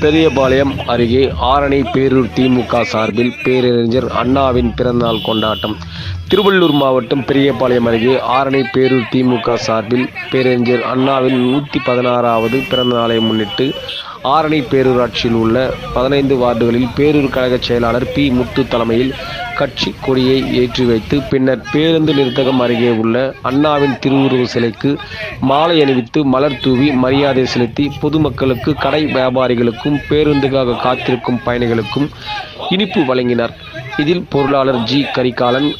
பெரியபாளையம் அருகே ஆரணி பேரூர் திமுக சார்பில் பேரறிஞர் அண்ணாவின் பிறந்தநாள் கொண்டாட்டம். திருவள்ளூர் மாவட்டம் பெரியபாளையம் அருகே ஆரணி பேரூர் திமுக சார்பில் பேரறிஞர் அண்ணாவின் நூற்றி பதினாறாவது பிறந்தநாளை முன்னிட்டு ஆரணி பேரூராட்சியில் உள்ள பதினைந்து வார்டுகளில் பேரூர் கழக செயலாளர் பி முத்து தலைமையில் கட்சி கொடியை ஏற்றி வைத்து பின்னர் பேருந்து நிறுத்தகம் அருகே உள்ள அண்ணாவின் திருவுருவ சிலைக்கு மாலை அணிவித்து மலர் தூவி மரியாதை செலுத்தி பொதுமக்களுக்கு கடை வியாபாரிகளுக்கும் பேருந்துக்காக காத்திருக்கும் பயணிகளுக்கும் இனிப்பு வழங்கினார். இதில் பொருளாளர் ஜி. கரிகாலன்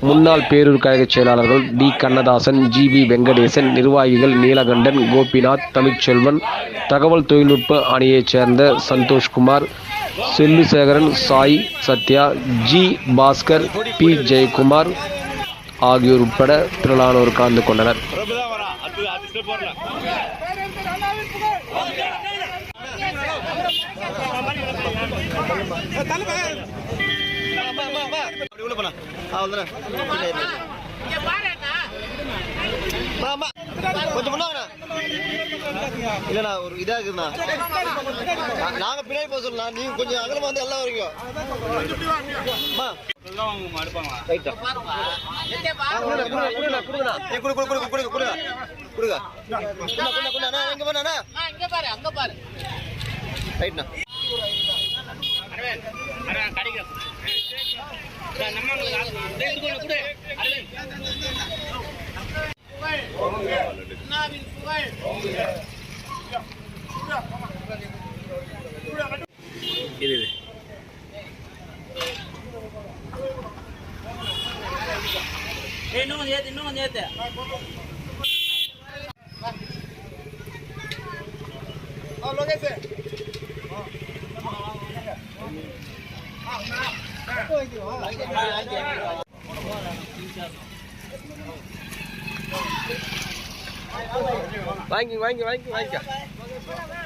முன்னாள் பேரூர் கழக செயலாளர்கள் T. Kannadasan G. V. Venkatesan நிர்வாகிகள் நீலகண்டன் கோபிநாத் தமிழ்ச்செல்வன் தகவல் தொழில்நுட்ப அணியைச் சேர்ந்த சந்தோஷ்குமார் செல்லுசேகரன் சாய் சத்யா ஜி பாஸ்கர் பி ஜெயக்குமார் ஆகியோர் உட்பட திரளானோர் கலந்து கொண்டனர். கொஞ்சம் இல்லண்ணா ஒரு இதா இருக்குண்ணா. நா- நாங்க பின்னாடி போக சொல்லலாம் நீங்க கொஞ்சம் அகலமா வந்து எல்லாம் வரைக்கும் அம்மா. đi đi ಇದೆ ಇನ್ನೂ ಒಂದು ಐತೆ ಇನ್ನೂ ಒಂದು ಐತೆ Bánh kìa, bánh kìa, bánh kìa, bánh kìa.